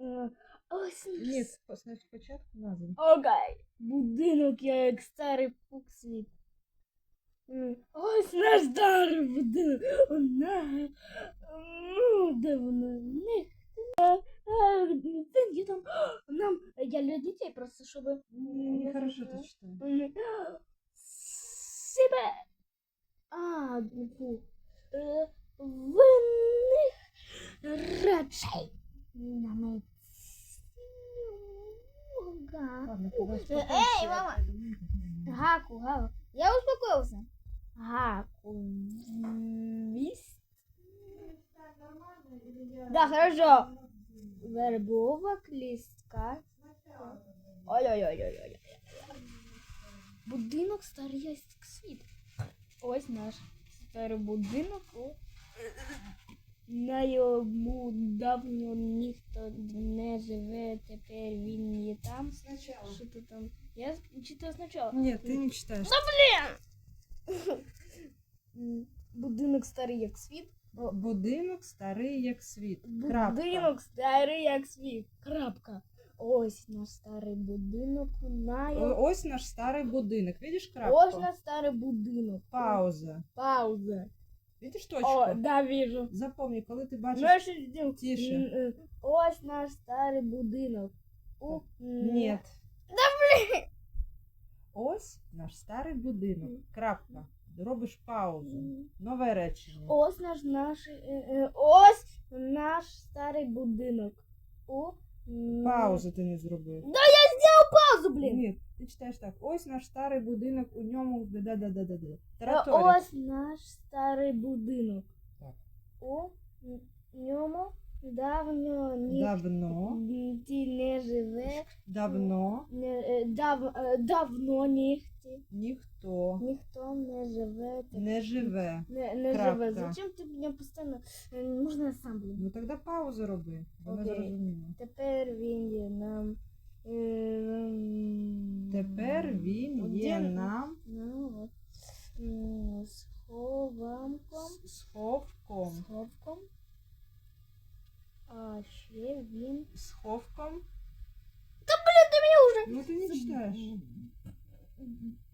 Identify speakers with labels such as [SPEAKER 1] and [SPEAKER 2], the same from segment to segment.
[SPEAKER 1] Е, Ось
[SPEAKER 2] Ні, спо- спочатку назву.
[SPEAKER 1] Окей. Будинок я як старий пуксвіт. М, Ось наш старий будинок. Вона. Ну, де вона? Це є там. Нам. Я для дітей просто,
[SPEAKER 2] Не хорошо ти читаєш.
[SPEAKER 1] Себе. А, фу. Е, Винних речей.
[SPEAKER 2] Когось
[SPEAKER 1] Ей,
[SPEAKER 2] попроси.
[SPEAKER 1] мама! Гаку, Гаку. Я успокоился. Гаку. Да, хорошо. Вербовок, листка. Ой-ой-ой-ой-ой. Будинок старий світ. Ось наш старий будинок. На йому давно ніхто не живе, тепер він є там.
[SPEAKER 2] Спочатку.
[SPEAKER 1] Що ти там? Я читаю спочатку.
[SPEAKER 2] Ні, ти не читаєш.
[SPEAKER 1] М, Будинок старий як світ.
[SPEAKER 2] Будинок старий як світ. Крапка.
[SPEAKER 1] Будинок старий як світ. Крапка. Ось наш старий будинок. На
[SPEAKER 2] Ось наш старий будинок. Видиш крапку?
[SPEAKER 1] Ось наш старий будинок.
[SPEAKER 2] Пауза.
[SPEAKER 1] Пауза.
[SPEAKER 2] Видиш точку?
[SPEAKER 1] О, да, вижу.
[SPEAKER 2] Запомни, коли ти бачиш.
[SPEAKER 1] Що
[SPEAKER 2] Тише.
[SPEAKER 1] М, е, Ось наш старий будинок. У...
[SPEAKER 2] Ні. Ось наш старий будинок. Крапка. Робиш паузу. Нове речення.
[SPEAKER 1] Ось наш наш е, е, ось наш старий будинок. У м,
[SPEAKER 2] Паузу ти не зробив.
[SPEAKER 1] Паузу, блін.
[SPEAKER 2] Ні, ти читаєш так. Ось наш старий будинок, у ньому да-да-да-да-да.
[SPEAKER 1] Ось наш старий будинок.
[SPEAKER 2] Так.
[SPEAKER 1] У ньому давно ні
[SPEAKER 2] Давно,
[SPEAKER 1] ти не живе.
[SPEAKER 2] давно
[SPEAKER 1] Не, дав, е, давно ніхто,
[SPEAKER 2] ніхто
[SPEAKER 1] ніхто не живе. так-
[SPEAKER 2] не живе.
[SPEAKER 1] Не, не
[SPEAKER 2] Крапка.
[SPEAKER 1] живе. Зачем ти мене постійно? е, Можна я сам буду.
[SPEAKER 2] Ну тоді паузу роби, бо не
[SPEAKER 1] Окей.
[SPEAKER 2] зрозуміло.
[SPEAKER 1] Тепер він є нам. Е, м,
[SPEAKER 2] Тепер він є нам
[SPEAKER 1] Ну, от. М, З хованком.
[SPEAKER 2] сховком.
[SPEAKER 1] З ховком. А ще він.
[SPEAKER 2] Сховком.
[SPEAKER 1] Ти мені вже.
[SPEAKER 2] Ну ти не читаєш.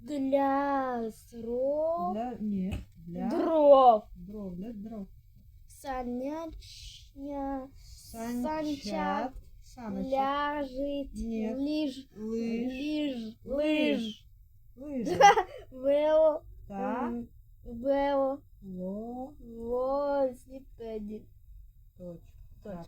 [SPEAKER 1] Для срок.
[SPEAKER 2] Для ні. Для
[SPEAKER 1] Дров.
[SPEAKER 2] дров, для дров.
[SPEAKER 1] Санячня.
[SPEAKER 2] Санчат. Саночок.
[SPEAKER 1] Ляжить.
[SPEAKER 2] Ні.
[SPEAKER 1] Ліж.
[SPEAKER 2] Лиж.
[SPEAKER 1] Ліж. Лиж.
[SPEAKER 2] Лижа.
[SPEAKER 1] Вело.
[SPEAKER 2] Та.
[SPEAKER 1] м, Вело.
[SPEAKER 2] Ло.
[SPEAKER 1] Велосипеді.
[SPEAKER 2] Точка.
[SPEAKER 1] Точка.
[SPEAKER 2] Так.